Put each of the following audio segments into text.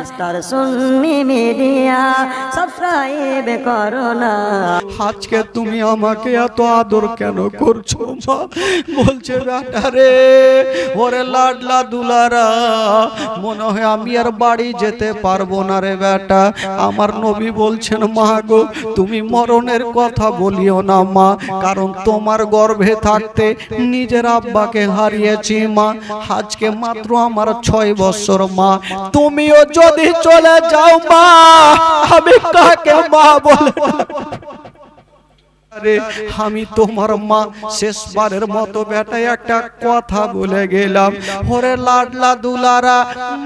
Mister সুন্নি media subscribe করো না। আজকে তুমি আমাকে এত আদর কেন করছ মা? বলছে, বেটা রে, ওরে লাডলা দুলারা, মনে হয় আমি আর বাড়ি যেতে পারব না রে বেটা। আমার নবী বলছেন, মা গো, তুমি মরণের কথা বলিও না মা, কারণ তোমার গর্ভে থাকতে নিজের আব্বাকে হারিয়েছি মা। আজকে মাত্র আমার ছয় বছর মা। তুমিও যদি চলে যাও মা আমি কাকে মা বলে আমি তোমার মা শেষবারের মতো বেটা একটা কথা বলে গেলাম। ওরে লাডলা দুলারা,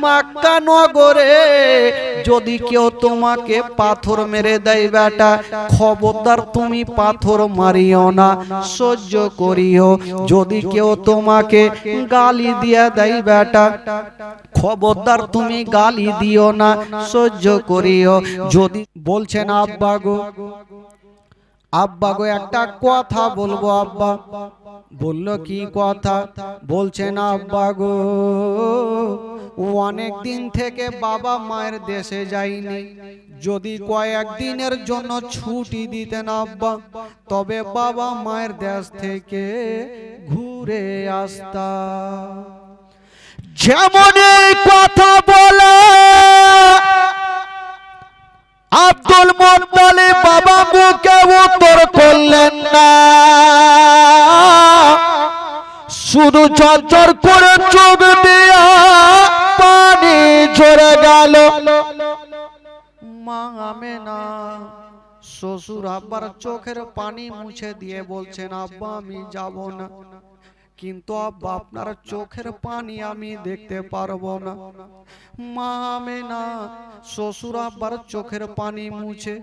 মাক্কা নগরে যদি কেউ তোমাকে পাথর মেরে দেয় বেটা, খবরদার তুমি পাথর মারিও না, সহ্য করিও। যদি কেউ তোমাকে গালি দিয়ে দেয় বেটা, খবরদার তুমি গালি দিও না, সহ্য করিও। যদি বলছেন, আব্বা গো আব্বা গো, একটা কথা বলব আব্বা। বলল, কি কথা? বলছেন আব্বা গো অনেক দিন থেকে বাবা মায়ের দেশে যাইনি যদি কয়েক দিনের জন্য ছুটি দিতেন আব্বা, তবে বাবা মায়ের দেশ থেকে ঘুরে আসতা। যেমন কথা বলে, আব্দুল মোত্তালি বাবা মুখে উত্তর করলেন না। শুধু চরচর করে চোখ দিয়া পানি ঝরে গেল। মা আমে না শ্বশুর আব্বার চোখের পানি মুছে দিয়ে বলছেন, আব্বা, আমি যাব না। কিন্তু আব্বা আপনার চোখের পানি আমি দেখতে পারব না। মা আমি না শ্বশুর আব্বার চোখের পানি মুছে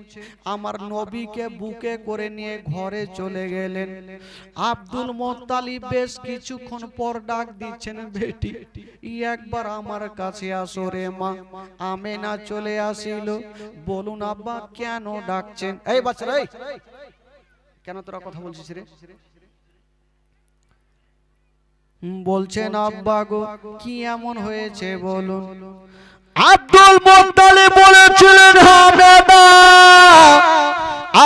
আমার নবীকে বুকে করে নিয়ে ঘরে চলে গেলেন। আব্দুল মোত্তালিব বেশ কিছুক্ষণ পর ডাক দিচ্ছেন বেটি ই একবার আমার কাছে আসো রে মা। আমেনা চলে আসিল। বলুন আব্বা কেন ডাকছেন? এই বাচ্চারা কেন তোরা কথা বলছিস রে? বলছেন আব্বা গো কি এমন হয়েছে বলুন? আব্দুল মোত্তালি বলেছিলেন হামেদা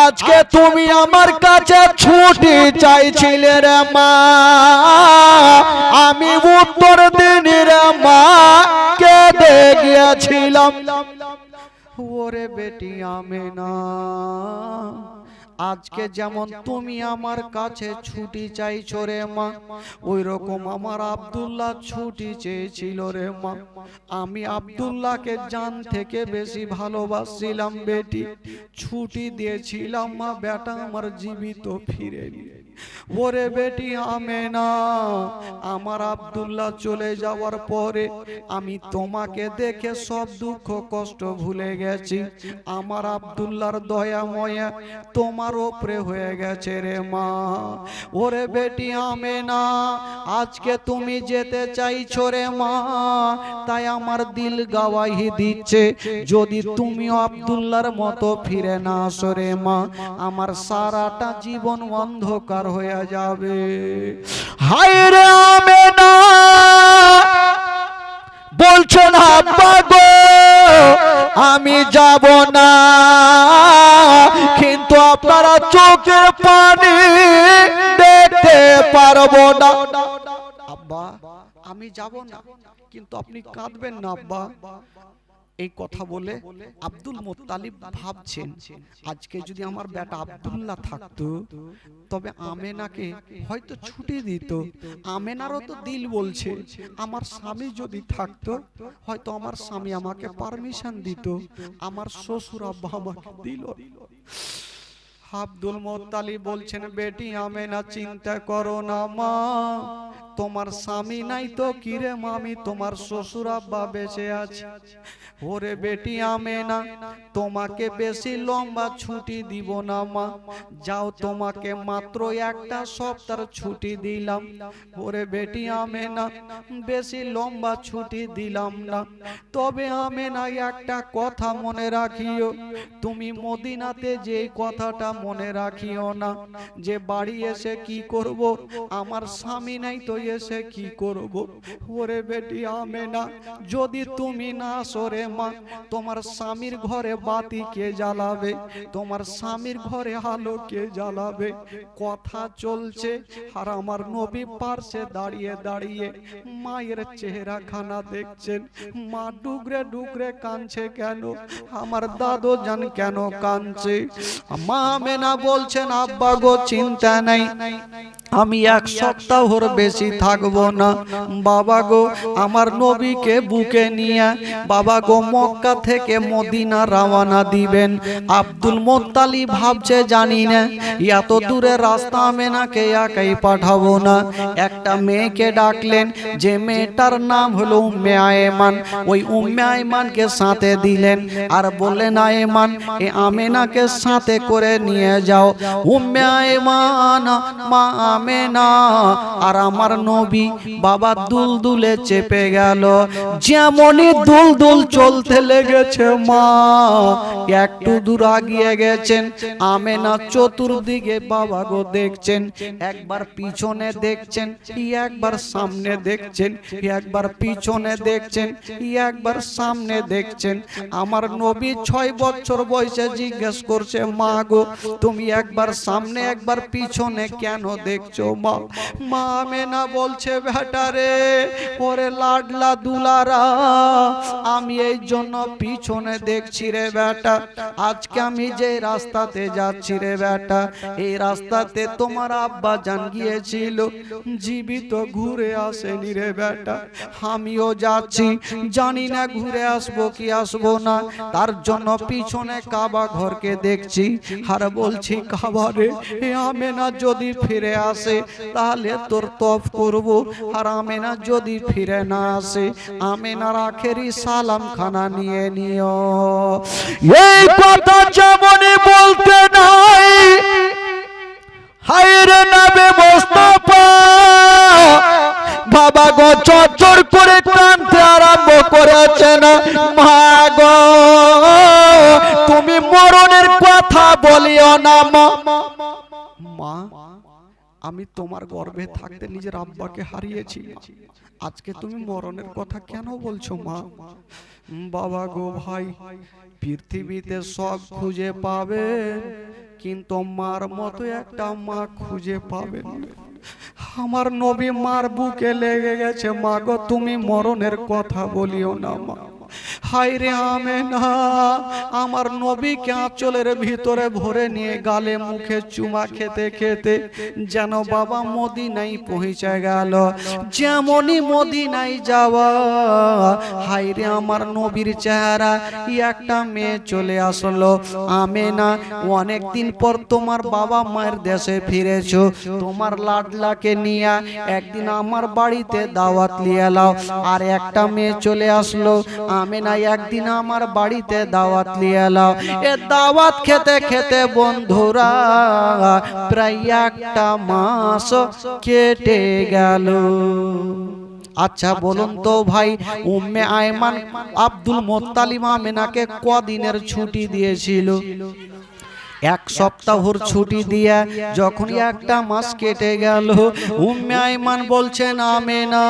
আজকে তুমি আমার কাছে ছুটি চাইছিলে রে মা। আমি উত্তর দিনি রে মা কেঁদে গিয়েছিলাম। ওরে বেটি আমি না আজকে যেমন তুমি আমার কাছে ছুটি চাইছো রে মা ওই রকম আমার আব্দুল্লাহ ছুটি চেয়েছিল রে মা। আমি আব্দুল্লাহকে জান থেকে বেশি ভালোবাসছিলাম বেটি। ছুটি দিয়েছিলাম মা বেটা আমার জীবিত ফিরে। নিয়ে ওরে বেটি আমে না আমার আব্দুল্লাহ চলে যাওয়ার পরে আমি তোমাকে দেখে সব দুঃখ কষ্ট ভুলে গেছি। আমার আব্দুল্লাহর দয়া, ময়া তোমার ওপরে হয়ে গেছে রে মা। ওরে বেটি আমে না আজকে তুমি যেতে চাইছো রে মা, তাই আমার দিল গাওয়াহি দিচ্ছে। যদি তুমি আব্দুল্লাহর মতো ফিরে না আসো রে মা, আমার সারাটা জীবন অন্ধকার হয়ে যাবে। হায় রে আমে না বলছেন আব্বা গো আমি যাব না। কিন্তু আপনারা চোখের পানি দেখতে পারব না। আব্বা আমি যাব না। কিন্তু আপনি কাঁদবেন না আব্বা। এই কথা বলে আব্দুল মোত্তালিব ভাবছেন, আজকে যদি আমার বেটা আব্দুল্লাহ থাকতো, তবে আমেনাকে হয়তো ছুটি দিত। আমেনারও তো দিল বলছে, আমার স্বামী যদি থাকতো, হয়তো আমার স্বামী আমাকে পারমিশন দিত, আমার শ্বশুর আব্বা আমাকে দিল। আব্দুল মোত্তালি বলছেন, বেটি আমেনা, চিন্তা করো না মা, তোমার স্বামী নাই তো, কিরে মামি? তোমার শ্বশুর আব্বা বেঁচে আছে। ওরে বেটি আমে না তোমাকে বেশি লম্বা ছুটি দিব না মা। যাও তোমাকে মাত্র একটা সপ্তাহ ছুটি দিলাম। ওরে বেটি আমে না বেশি লম্বা ছুটি দিলাম না। তবে আমে না একটা কথা মনে রাখিও। তুমি মদিনাতে যে কথাটা মনে রাখিও না যে বাড়ি এসে কি করব? আমার স্বামী নাই তো এসে কি করব? ওরে বেটি আমে না যদি তুমি না সরে মা, তোমার স্বামীর ঘরে বাতি কে জ্বালাবে? তোমার স্বামীর ঘরে আলো কে জ্বালাবে? কথা চলছে, আর আমার নবী পার্শ্বে দাঁড়িয়ে দাঁড়িয়ে মায়ের চেহারা খানা দেখছেন। মা ডুগরে ডুগরে কাঁদছে কেন? আমার দাদু জান কেন কাঁদছে? মা মেনা বলছেন, আব্বা গো, চিন্তা নাই। আমি এক সপ্তাহর বেশি থাকব না। বাবা গো, আমার নবীকে বুকে নিয়ে, বাবা গো মক্কা থেকে মদিনা রওনা দিবেন। আব্দুল মোত্তালি ভাবছে, জানি না, এত দূরে রাস্তা মেনাকে একাই পাঠাবো না। একটা মেয়েকে ডাকলেন, যে মেয়েটার নাম হলো উম্মে ওই উম্মে সাথে দিলেন আর বললেন, আয়েমান, এ আমেনাকে সাথে করে নিয়ে যাও। উম্মে আয়েমান, মা আমেনা। আর আমার নবী বাবা দুলদুলে চেপে গেল। যেমনই দুলদুল চলতে লেগেছে মা, একটু দূর আগিয়ে গেছেন। আমেনা চতুর্দিকে বাবা গো দেখছেন, একবার পিছনে দেখছেন, একবার সামনে দেখছেন, একবার পিছনে দেখছেন, একবার সামনে দেখছেন। আমার নবী ছয় বছর বয়সে জিজ্ঞেস করছে, মা গো, তুমি একবার সামনে, একবার পিছনে কেন দেখছ মা? মা মেনা বলছে বেটারে ওরে লাডলা দুলারা, আমি এই জন্য পিছনে দেখছি রে বেটা। আজকে আমি যে রাস্তাতে যাচ্ছি রে বেটা, এই রাস্তাতে তোমার আব্বা জান গিয়েছিল। জীবিত ঘুরে আসেনি রে বেটা। আমিও যাচ্ছি, জানি না ঘুরে আসব কি আসব না। তার জন্য পিছনে কাবা ঘরকে দেখছি। আর বলছি, কাবা রে, এ আমেনা যদি ফিরে আসে, তাহলে তোর তফ করব। আর আমেনা যদি ফিরে না আসে, আমেনার আখেরি সালাম খানা নিয়ে নিও। এই কথা যেমনই বলতে নাই হায়রে নাবে মোস্তফা। বাবা গো চচ্চর করে কানতে আরম্ভ করেছেন মা গো তুমি মরণের কথা বলিও না মা। মা আমি তোমার গর্ভে থাকতে নিজের আব্বাকে হারিয়েছি আজকে তুমি মরণের কথা কেন বলছো মা? বাবা গো ভাই, পৃথিবীতে সব খুঁজে পাবে কিন্তু মার মতো একটা মা খুঁজে পাবে আমার নবী মার বুকে লেগে গেছে, মা গো, তুমি মরণের কথা বলিও না, মা। হায় রে আমে না আমার আঁচলের ভিতরে ভরে নিয়ে গালে মুখে চুমা খেতে খেতে যেন বাবা মদিনাই পৌঁছে গেল। যেমনই মদিনাই যাওয়া, হায় রে আমার নবীর চেহারা, একটা মেয়ে চলে আসলো। আমে না অনেকদিন পর তোমার বাবা মায়ের দেশে ফিরেছো, তোমার লাডলাকে নিয়ে একদিন আমার বাড়িতে দাওয়াত নিয়ে এলাও। আর একটা মেয়ে চলে আসলো আমি না একদিন আমার বাড়িতে দাওয়াত নিয়ে এলাও এ দাওয়াত খেতে খেতে বন্ধুরা, প্রায় একটা মাস কেটে গেল। আচ্ছা বলুন তো ভাই, উম্মে আয়মান আব্দুল মোত্তালিমা মেনাকে কদিনের ছুটি দিয়েছিল? এক সপ্তাহর ছুটি দিয়া যখন একটা মাস কেটে গেল, উম্মে আইমান বলছেন, আমেনা,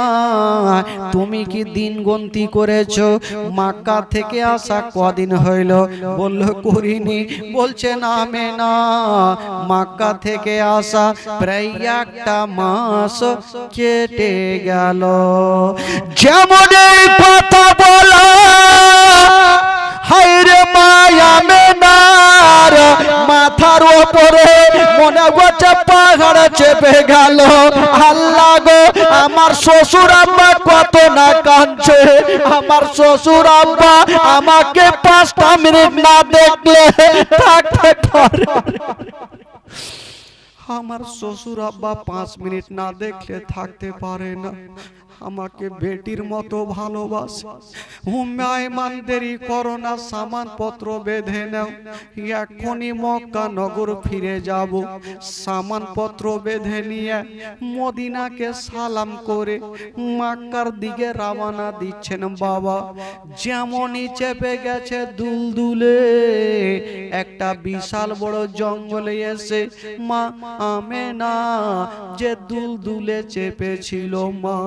তুমি কি দিন গন্তি করেছ? মাক্কা থেকে আসা কদিন হইল? বলল, করিনি। বলছেন, আমেনা, মাক্কা থেকে আসা প্রায় একটা মাস কেটে গেল। যেমন এই কথা বলা হাইরে মায়া মেনার ওপরে মনে করছে পাহাড় চেপে গেল। আল্লাহ গো, আমার শ্বশুর আব্বা কত না কাঁদছে। আমার শ্বশুর আব্বা আমাকে পাঁচটা মিনিট না দেখলে থাকতে পারে। আমার শ্বশুর আব্বা পাঁচ মিনিট না দেখলে থাকতে পারে না। আমাকে বেটির মতো ভালোবাসে। হুমায়মান দেরি করোনা সামানপত্র বেঁধে নাও। এখনই মক্কা নগর ফিরে যাব। সামানপত্র বেঁধে নিয়ে মদিনাকে সালাম করে মাক্কার দিকে রাওয়ানা দিচ্ছেন বাবা। যেমনই চেপে গেছে দুলদুলে একটা বিশাল বড় জঙ্গলে এসে মা আমেনা যে দুলদুলে চেপেছিল মা।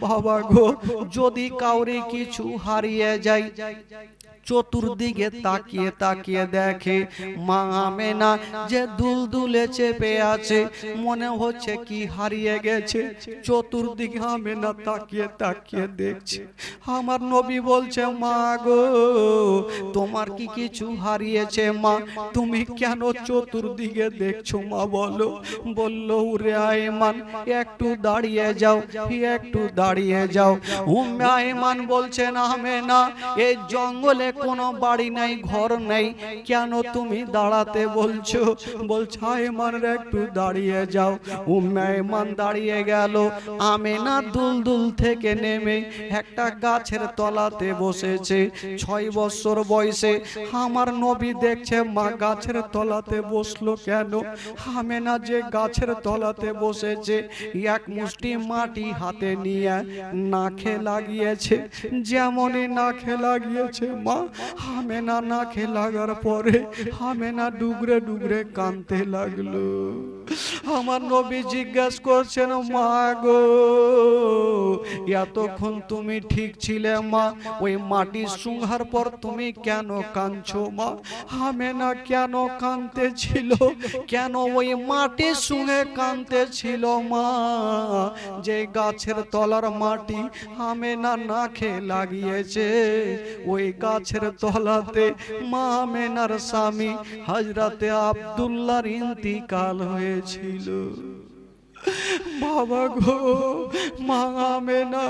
বাবা গো যদি কাউরে কিছু হারিয়ে যায় চতুর্দিকে তাকিয়ে তাকিয়ে দেখে মা আমেনা যে দুলদুলে চেপে আছে, মনে হচ্ছে কি হারিয়ে গেছে। চতুর্দিকে আমেনা তাকিয়ে তাকিয়ে দেখছে। আমার নবী বলছে, মা গো, তোমার কি কিছু হারিয়েছে মা? তুমি কেন চতুর্দিকে দেখছ মা বলো? বলল উরে আয়মান, একটু দাঁড়িয়ে যাও, একটু দাঁড়িয়ে যাও। উম্মে আয়মান বলছেন, আমেনা, এই জঙ্গলে কোনো বাড়ি নাই, ঘর নেই। কেন তুমি দাঁড়াতে বলছো? বলছে আয়মান একটু দাঁড়িয়ে যাও। উম্মে দাঁড়িয়ে গেল। আমেনা দুলদুল থেকে নেমে একটা গাছের তলাতে বসেছে। ছয় বছর বয়সে আমার নবী দেখছে, মা, গাছের তলাতে বসল কেন? আমেনা যে গাছের তলাতে বসেছে, এক মুষ্টি মাটি হাতে নিয়ে নাখে লাগিয়েছে। যেমনই নাখে লাগিয়েছে, মা আমেনা নাখে লাগার পরে কানতে লাগল। আমার নবী জিজ্ঞাসা করছেন, মা গো, এতক্ষণ তুমি ঠিক ছিলে, মা? ওই মাটি সুঙ্গার পর তুমি কেন কাঁদছো, মা? আমেনা কেন কানতে ছিল? কেন ওই মাটি সুঙে কানতে ছিল, মা? যে গাছের তলার মাটি আমেনা না খেয়ে লাগিয়েছে, ওই গাছের তলাতে মা মেনার স্বামী হজরতে আব্দুল্লাহর ইন্তিকাল হয়েছিল। বাবা গো, মা আমেনা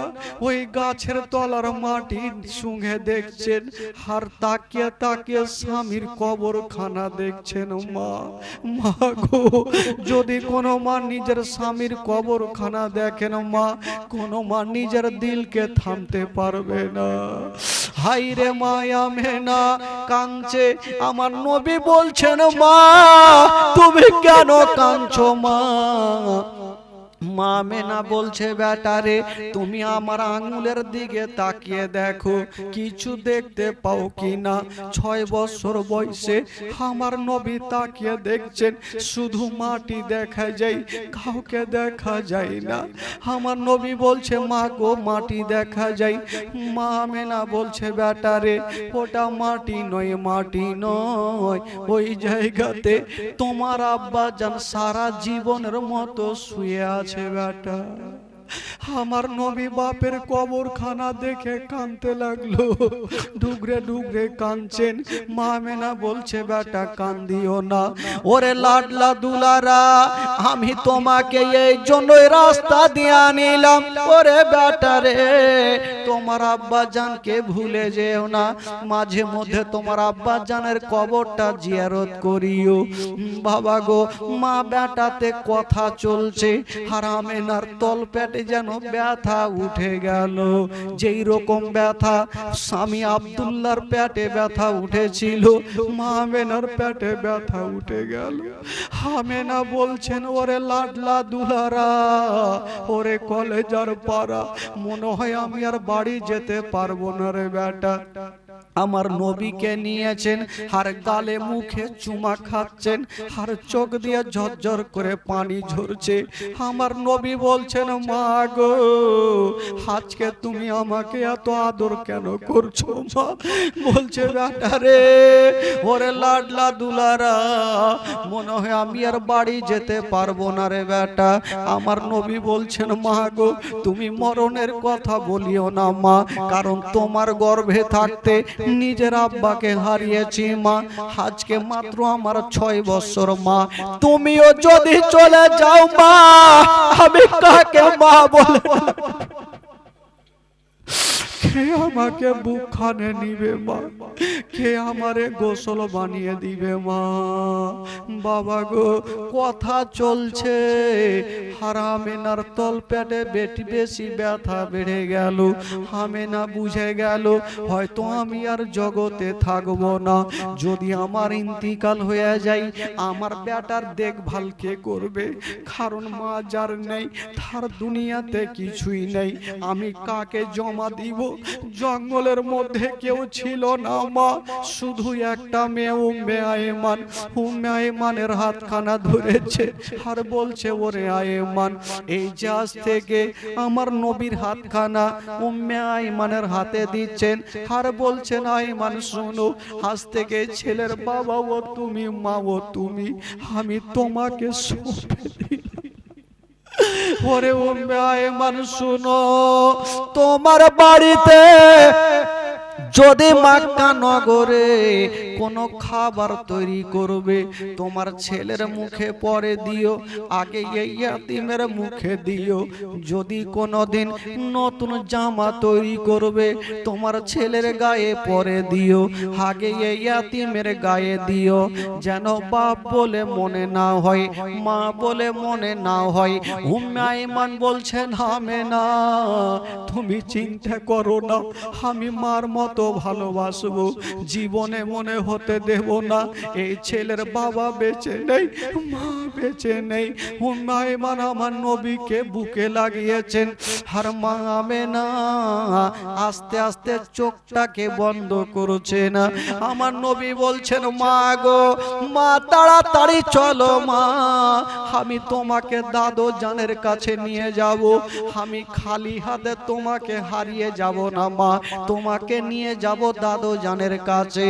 ওই গাছের তলার মাটি সুঙে দেখছেন, আর তাকিয়ে তাকিয়ে স্বামীর কবরখানা দেখছেন মা। মা গো, যদি কোনো মা নিজের স্বামীর কবরখানা দেখেন মা, কোনো মা নিজের দিলকে থামতে পারবে না। হাই রে মায়া মেনা কাঁদছে। আমার নবী বলছেন মা তুমি কেন কাঁদছো মা? মা মেনা বলছে, বেটারে, তুমি আমার আঙুলের দিকে তাকিয়ে দেখো, কিছু দেখতে পাও কি না ছয় বছর বয়সে আমার নবী তাকিয়ে দেখছেন, শুধু মাটি দেখা যায়, কাউকে দেখা যায় না। আমার নবী বলছে, মা গো, মাটি দেখা যায়। মা মেনা বলছে, বেটারে, ওটা মাটি নয় মাটি নয়। ওই জায়গাতে তোমার আব্বা যান সারা জীবনের মতো শুয়ে আছে। বেটা আমার নবী বাপের কবরখানা দেখে কানতে লাগল। ডুগরে ডুগরে কানছেন মা মেনা বলছে, বেটা, কান্দিও না। ওরে লাডলা দুলারা, আমি তোমাকে এই জন্যই রাস্তা দিয়ে আনিলাম। ওরে বেটা রে, তোমার আব্বা জানকে ভুলে যেও না। মাঝে মধ্যে তোমার আব্বা জানের কবরটা জিয়ারত করিও। বাবা গো, মা বেটাতে কথা চলছে। হারামেনার তল পেটে যেন ব্যথা উঠে গেল। যেই রকম ব্যথা, স্বামী আব্দুল্লাহর পেটে ব্যথা উঠেছিল, মা মেনার পেটে ব্যথা উঠে গেল। হামেনা বলছেন, ওরে লাডলা দুলারা, ওরে কলেজার পাড়া, মনে হয় আমি আর বাড়ি যেতে পারব না রে বেটা। আমার নবীকে নিয়েছেন আর গালে মুখে চুমা খাচ্ছেন আর চোখ দিয়ে ঝরঝর করে পানি ঝরছে। আমার নবী বলছেন, মা গো, আজকে তুমি আমাকে এত আদর কেন করছ, মা? বলছে বেটা রে, ওরে লাডলা দুলারা মনে হয় আমি আর বাড়ি যেতে পারব না রে বেটা। আমার নবী বলছেন, মা গো, তুমি মরণের কথা বলিও না, মা, কারণ তোমার গর্ভে থাকতে নিজের আব্বাকে হারিয়েছি মা। আজকে মাত্র আমার ছয় বছর, মা। তুমিও যদি চলে যাও, মা, আমি কাকে মা বলে? কে আমাকে বুকখানে নিবে মা? কে আমারে গোসল বানিয়ে দিবে মা? বাবা গো, কথা চলছে। হারামেনার তল পেটে বেটি বেশি ব্যথা বেড়ে গেল। হামেনা বুঝে গেল, হয়তো আমি আর জগতে থাকব না। যদি আমার ইন্তিকাল হয়ে যায়, আমার ব্যাটার দেখভাল কে করবে? কারণ মা যার নেই, তার দুনিয়াতে কিছুই নেই। আমি কাকে জমা দিব? জঙ্গলের মধ্যে কেউ ছিল না, মা। শুধু একটা মেয়ে উম্মে আয়েমান। উম্মে আয়েমানের হাতখানা ধরেছে আর বলছে, ওরে আয়েমান, এই যে আজ থেকে আমার নবীর হাতখানা উম্মে আয়মানের হাতে দিচ্ছেন আর বলছেন, আয়মান, শোনো, আজ থেকে ছেলের বাবা ও তুমি মা ও তুমি, আমি তোমাকে সঁপে দিলাম ওরে উম্মে আইমান শুনো তোমার বাড়িতে যদি মাক্কা নগরে কোনো খাবার তৈরি করবে, তোমার ছেলের মুখে পরে দিও, আগে ইয়াতিমের মুখে দিও। যদি কোনোদিন নতুন জামা তৈরি করবে, তোমার ছেলের গায়ে পরে দিও, আগে ইয়াতিমের গায়ে দিও। যেন বাপ বলে মনে না হয়, মা বলে মনে না হয় হুমায়মান বলছেন হামে না তুমি চিন্তা করো না, আমি মার মতো ভালোবাসবো? জীবনে মনে হতে দেব না। এই ছেলের বাবা বেঁচে নেই, মা বেঁচে নেই। হুমায়মান আমার নবীকে বুকে লাগিয়েছেন। আর মা না আস্তে আস্তে চোখটাকে বন্ধ করছে না। আমার নবী বলছেন, মা গো, মা, তাড়াতাড়ি চলো, মা। আমি তোমাকে দাদো জানের কাছে নিয়ে যাব। আমি খালি হাতে তোমাকে হারিয়ে যাব না, মা। তোমাকে নিয়ে যাব দাদো জানের কাছে।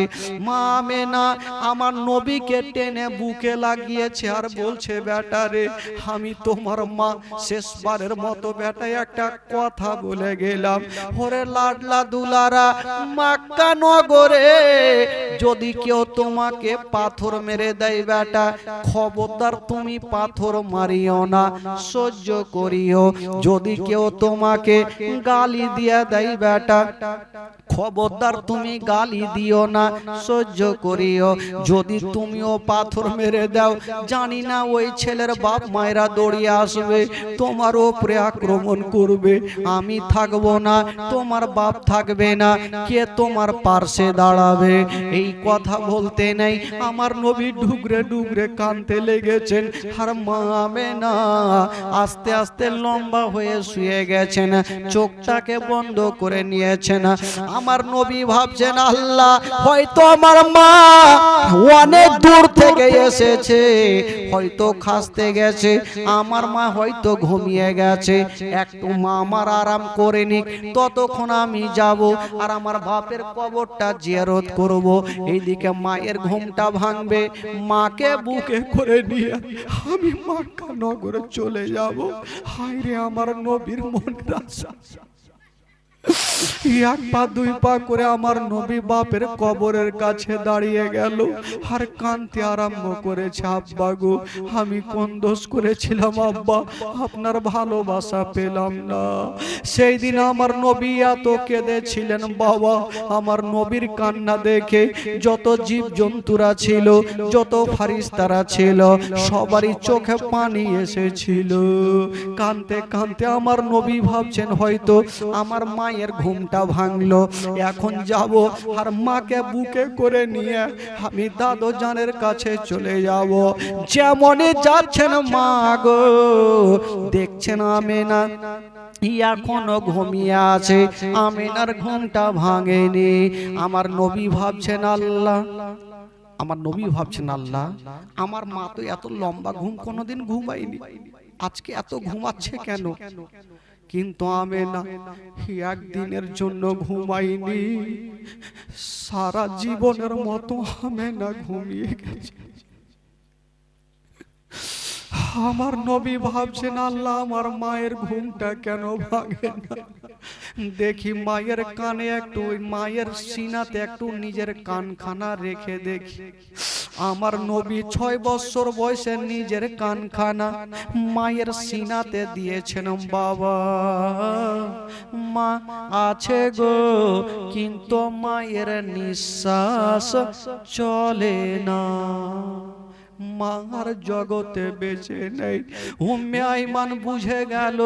মা মেনা আমার নবীকে টেনে বুকে লাগিয়েছে আর বলছে বেটারে আমি তোমার মা শেষবারের মতো বেটা একটা কথা বলে গেলাম। ওরে লাডলা দুলারা, মাক্কা নগরে যদি কেউ তোমাকে পাথর মেরে দেয় বেটা, খবরদার তুমি পাথর মারিও না, সহ্য করিও। যদি কেউ তোমাকে গালি দিয়ে দেয় বেটা খবরদার তুমি গালি দিও না, সহ্য করিও। যদি তুমিও পাথর মেরে দাও, জানি না ওই ছেলের বাপ মায়েরা দৌড়িয়ে আসবে, তোমার ওপরে আক্রমণ করবে। আমি থাকব না, তোমার বাপ থাকবে না, কে তোমার পার্শ্বে দাঁড়াবে? এই কথা বলতে নেই, আমার নবী ডুগরে ডুগরে কানতে লেগেছেন। আর মামে না আস্তে আস্তে লম্বা হয়ে শুয়ে গেছেন, চোখটাকে বন্ধ করে নিয়েছেন। আমার নবী ভাবছেন, আল্লাহ, হয়তো আমার মা অনেক দূর থেকে এসেছে, হয়তো খাসতে গেছে, আমার মা হয়তো ঘুমিয়ে গেছে, একটু মা আমার আরাম করে নিক, ততক্ষণ আমি যাব আর আমার বাপের কবরটা জিয়ারত করব, এইদিকে মায়ের ঘুমটা ভাঙবে, মাকে বুকে করে নিয়ে আমি মাক্কা নগরে চলে যাব হায় রে আমার নবীর আশা। আমার আপনার ভালোবাসা পেলাম না। সেই দিন আমার নবী এত কেঁদেছিলেন, বাবা। আমার নবীর কান্না দেখে যত জীব জন্তুরা ছিল, যত ফারিস্তারা ছিল, সবারই চোখে পানি এসেছিল। কানতে কানতে আমার নবী ভাবছেন, হয়তো আমার মায়ের ঘুমটা ভাঙলো। এখন যাব আর মাকে বুকে করে নিয়ে আমি দাদু জানের কাছে চলে যাব। যেমনই যাচ্ছেন মা গো, দেখছেন আমি না এখনও ঘুমিয়ে আছে, আমিনার ঘুমটা ভাঙেনি। আমার নবী ভাবছেন, আল্লাহ, আমার নবী ভাবছেন, আল্লাহ, আমার মা তো এত লম্বা ঘুম, কোনোদিন ঘুমায়নি। আজকে এত ঘুমাচ্ছে কেন? কিন্তু আমি না, একদিনের জন্য ঘুমাইনি। সারা জীবনের মতো আমি না ঘুমিয়ে গেছি। আমার নবী ভাবছেন, আল্লাহ, আমার মায়ের ঘুমটা কেন ভাঙে দেখি মায়ের কানে একটু মায়ের সিনাতে একটু নিজের কানখানা রেখে দেখি। আমার নবী ছয় বছর বয়সে নিজের কানখানা মায়ের সিনাতে দিয়েছেন বাবা। মা আছে গো কিন্তু মায়ের নিঃশ্বাস চলে না। মার জগতে বেঁচে নেই। উম্মে আইমান বুঝে গেল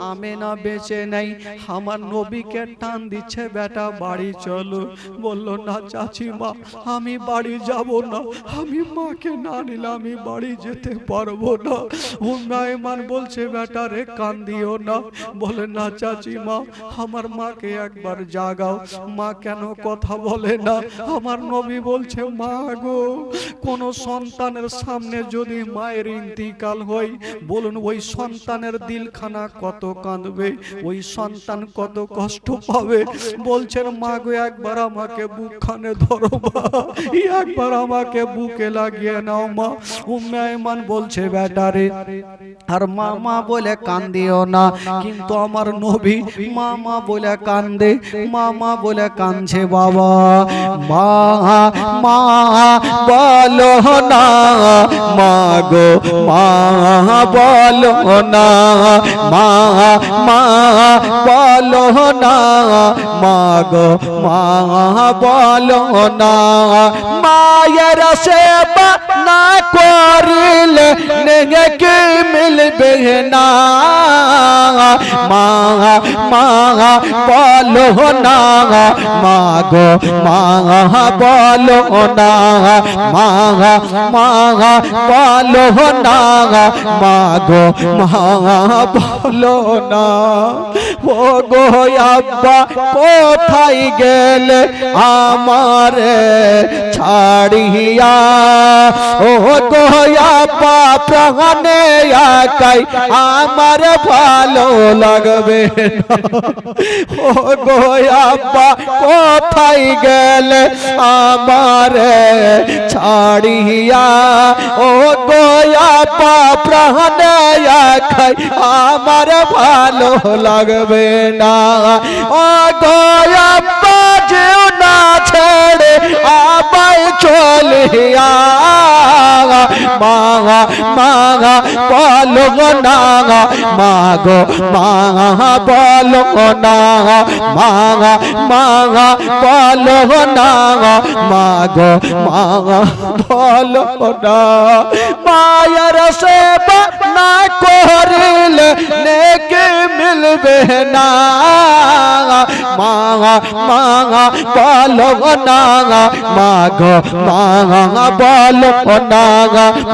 আমি না বেঁচে নেই। আমার নবীকে টান দিচ্ছে, বেটা, বাড়ি চলো। বলল, না চাচি মা আমি বাড়ি যাব না। আমি মাকে না নিলে আমি বাড়ি যেতে পারব না। উম্মে আইমান বলছে, বেটা রে, কান্দিও না। বলে, না চাচি মা আমার মাকে একবার জাগাও। মা কেন কথা বলে না। আমার নবী বলছে, মা গো, কোন সন্তানের সামনে যদি মায়ের ইন্তিকাল হয়, বলুন ওই সন্তানের দিলখানা কত কাঁদবে, ওই সন্তান কত কষ্ট পাবে? বলছেন, মা গো, একবার আমাকে বুকখানে ধরো মা, একবার আমাকে বুকে লাগিয়ে নাও মা। উম্মায়মান বলছে বেটারে আর মামা বলে কান্দিও না, কিন্তু আমার নবী মামা বলে কান্দে, মামা বলে কাঁদছে বাবা। মা মা, বলো না মা গো, মা বলো না, মা মা বলো না, মা গো, মা বলো না। মায়ের সেবা না করিলে নেগে মিলবে না। মা মা বলো না, মা মা বলো না, মা মা বলো না মা গো মা বলো না ও গো আব্বা কোথায় গেলে আমারে ছাড়িয়া ও গো আব্বা প্রাণে একাই আমার ভালো লাগবে না ও গো আব্বা কোথায় গেলে আমারে ছাড়িয়া ও গো আব্বা প্রাণে একাই আমার ভালো লাগবে না। ও গো আব্বা যেও না ছেড়ে আবাই চলিয়া মাগা মাগা বলো না মাগো, মাগা বলো না মাগা মাগা বলো না মাগো, মাগা বলো না মায়ের সেবা না করিলে নেকে মিলবে না। মাগা মাগা বলো না মাগো মাগা বলো না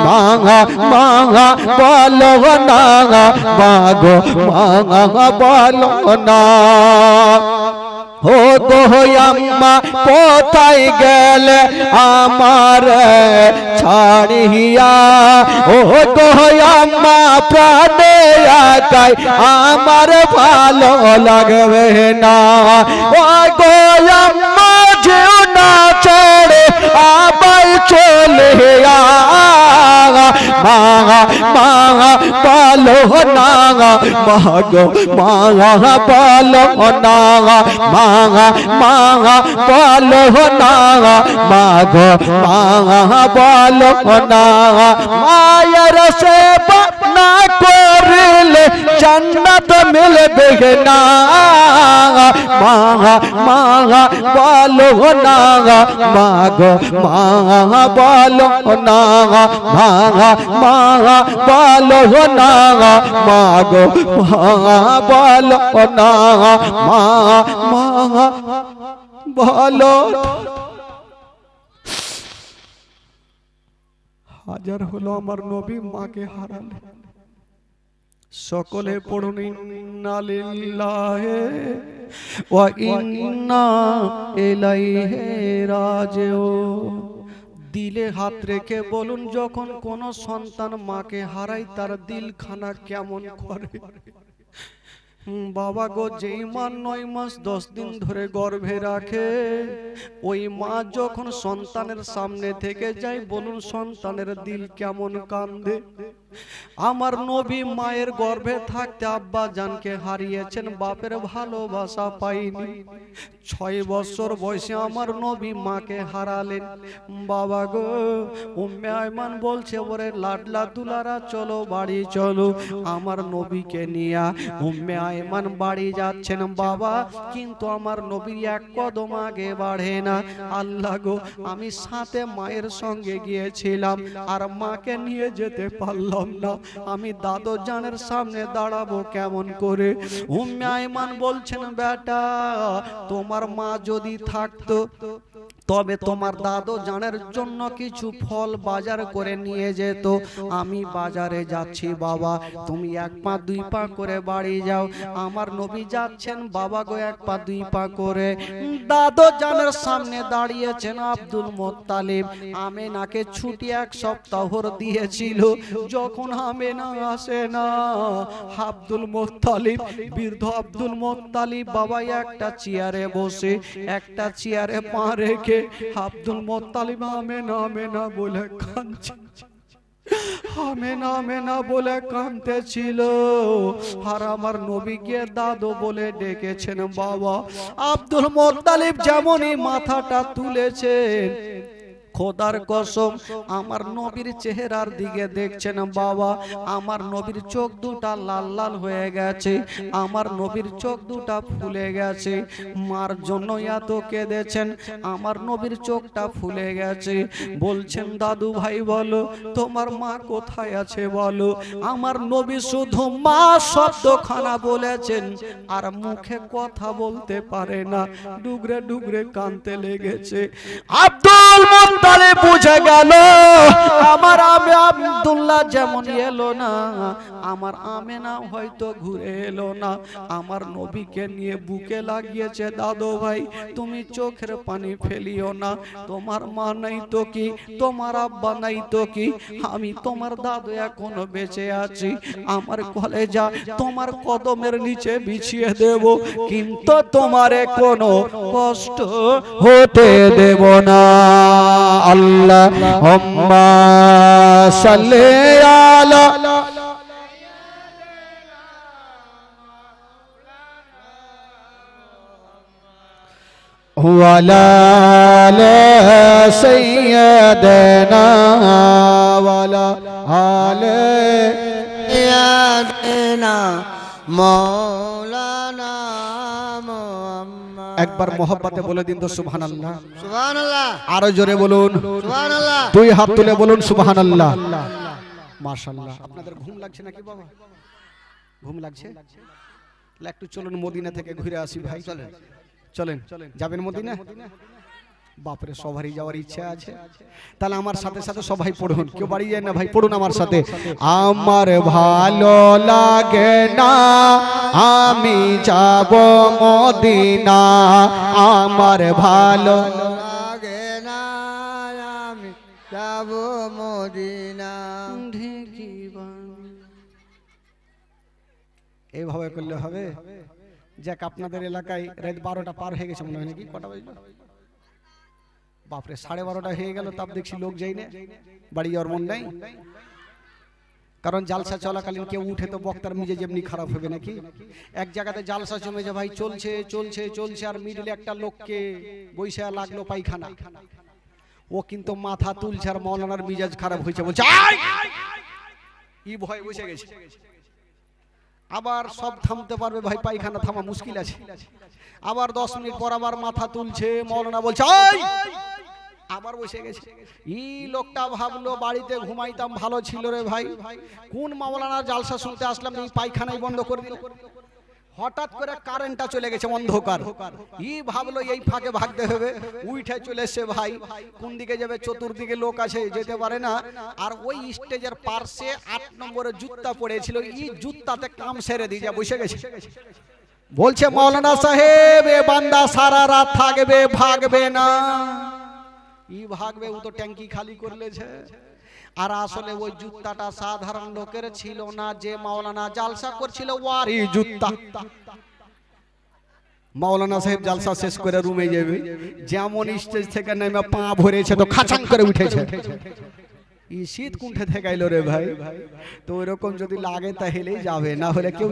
মাগা মাগা বলো না মাগো মাগা বলো না। ও আম্মা, কোথায় গেলে আমার ছাড়িয়া? ও আম্মা, প্রাণে একাই আমার ভালো লাগবে না। ও গো আম্মা, যেও না ছেড়ে আবার চলে মাগা মাগা বলো না মাগো মাগা বলো না মাগা মাগা বলো না মাগো মাগা বলো না মায়ের সেবা না করলে জান্নাত মিলবে না মাগা মাগা বলো না মাগো মাগা বলো না মাগা মাগা বলো মাগো, মাগা বলো না, মা মাগা বলো। হাজার হলো আমার নবী, মাকে হারালে। সকলে পড়ুন, ইন্না লিল্লাহি ওয়া ইন্না ইলাইহি রাজিউন। দিলে হাত রেখে বলুন, যখন কোন সন্তান মাকে হারাই তার দিলখানা কেমন করে? বাবা গো, যেই মা নয় মাস দশ দিন ধরে গর্ভে রাখে, ওই মা যখন সন্তানের সামনে থেকে যায়, বলুন, সন্তানের দিল কেমন কান্দে? আমার নবী মায়ের গর্ভে থাকতে আব্বা জানকে হারিয়েছেন, বাপের ভালোবাসা পাইনি। ছয় বছর বয়সে আমার নবী মাকে হারালেন। বাবা গো, উম্মে আয়মান বলছে, ওরে লাডলা দুলারা, চলো বাড়ি, চলো। আমার নবীকে নিয়া উম্মে আয়মান বাড়ি যাচ্ছেন, বাবা। কিন্তু আমার নবী এক কদম আগে বাড়ে না। আল্লাহ গো, আমি সাথে মায়ের সঙ্গে গিয়েছিলাম, আর মাকে নিয়ে যেতে পারলাম না আমি দাদু জানের সামনে দাঁড়াবো কেমন করে? উম্মে আয়মান বলছেন, বেটা, তোমার মা যদি থাকতো, তবে তোমার দাদু জানের জন্য কিছু ফল বাজার করে নিয়ে যেত। আমি বাজারে যাচ্ছি, বাবা, তুমি এক পা, দুই পা করে বাড়ি যাও। আমার নবী যাচ্ছেন, বাবা গো, এক পা, দুই পা করে। দাদু জানের সামনে দাঁড়িয়েছেন আব্দুল মোত্তালিব। আমেনাকে ছুটি এক সপ্তাহর দিয়েছিল। যখন আমেনা আসে না, আব্দুল মোত্তালিব, বৃদ্ধ আব্দুল মোত্তালিব বাবা একটা চেয়ারে বসে, একটা চেয়ারে পা রেখে আব্দুল মোত্তালিব আমেনা আমেনা বলে কাঁদছে। আমেনা আমেনা বলে আর আমার নবী গিয়ে দাদু বলে ডেকেছেন বাবা। আব্দুল মোত্তালিব যেমনই মাথাটা তুলেছেন খোদার কসম, আমার নবীর চেহারার দিকে দেখছেন বাবা, আমার নবীর চোখ দুটা লাল লাল হয়ে গেছে, আমার নবীর চোখ দুটা ফুলে গেছে, মার জন্য এত কেঁদেছেন, আমার নবীর চোখটা ফুলে গেছে, বলছেন, দাদু ভাই, বলো, তোমার মা কোথায় আছে, বলো? আমার নবী শুধু মা শব্দখানা বলেছেন, আর মুখে কথা বলতে পারে না, ডুগরে ডুগরে কানতে লেগেছে। আব্দুল মুত্তালিব বুঝে গেল। আমার আমি আব্দুল্লাহ যেমন এলো না, আমার আমেনা হয়তো ঘুরে এলো না। আমার নবীকে নিয়ে বুকে লাগিয়েছে, দাদু ভাই, তুমি চোখের পানি ফেলিও না। তোমার মা নাই তো কি? তোমার আব্বা নাই তো কি? আমি তোমার দাদু এখনও বেঁচে আছি। আমার কলেজা তোমার কদমের নিচে বিছিয়ে দেব। কিন্তু তোমারে কোনো কষ্ট হতে দেব না। আল্লাহ সাল্লে আলা وعلى آل سيدنا وعلى آل ইয়াদেনা মৌলানা মুহাম্মদ একবার মোহব্বতে বলে দিন তো সুহান আল্লাহ আরও জোরে বলুন। দুই হাত তুলে বলুন সুবহানাল্লাহ। মাশাআল্লাহ। আপনাদের ঘুম লাগছে নাকি বাবা? ঘুম লাগছে? একটু চলুন মদিনা থেকে ঘুরে আসি ভাই। চলেন। চলেন। যাবেন মদিনা? বাপরে সবারই যাওয়ার ইচ্ছা আছে। তাহলে আমার সাথে সাথে সবাই পড়ুন কেউ বাড়ি যায় না ভাই পড়ুন আমার সাথে। আমার ভালো লাগে না আমি যাব মদিনা। আমার ভালো লাগে না আমি যাব মদিনা। এইভাবে করলে হবে? যাক আপনাদের এলাকায় রাত বারোটা পার হয়ে গেছে মনে হয় নাকি? কটা বাজলো? বাপরে, সাড়ে বারোটা হয়ে গেল, তাপ দেখছি লোক যাই না। বাড়ি যাওয়ার মন নাই। কারণ জালসা চলাকালীন কেউ উঠে তো বক্তার মিজে যেমনি খারাপ হবে নাকি? এক জায়গাতে জালসা জমে যে ভাই, চলছে চলছে চলছে, আর মিডিলে একটা লোককে বৈশা লাগল পায়খানা। ও কিন্তু মাথা তুলছে আর মৌলানার মিজাজ খারাপ হয়েছে, বলছে! ই ভয় বসে গেছে। আবার সব থামতে পারবে, ভাই, পায়খানা থামা মুশকিল আছে। আবার দশ মিনিট পর আবার মাথা তুলছে, মৌলানা বলছে! আবার বসে গেছে। ই লোকটা ভাবলো বাড়িতে ঘুমাইতাম ভালো ছিল রে ভাই। কোন মাওলানা জালসা শুনতে আসলাম এই পায়খানাই বন্ধ করে দিল? হঠাৎ করে কারেন্টটা চলে গেছে অন্ধকার। ই ভাবলো এই ফাঁকে ভাগতে হবে। উঠে চলে এসছে ভাই। কোন দিকে যাবে? চতুর্দিকে লোক আছে যেতে পারে না। আর ওই স্টেজের পার্শ্বে আট নম্বরে জুত্তা পড়েছিল। ই জুত্তাতে কাম সেরে দিয়ে যা বসে গেছে। বলছে মৌলানা সাহেব এ বান্দা সারা রাত থাকবে ভাগবে না। ই ভাগবে ও তো ট্যাঙ্কি খালি করলেছে আর আসলে ওই সাধারণ লোকের ছিল না, যে মাওলানা জালসা করছিল জুত্তা। মাওলানা সাহেব জালসা শেষ করে রুমে যাবে। যেমন স্টেজ থেকে নেমে পা ভরেছে তো খাচাং করে উঠেছে। ই শীত কুণ্ঠে থেকে রে ভাই। তো ওইরকম যদি লাগে তাহলেই যাবে, না হলে কেউ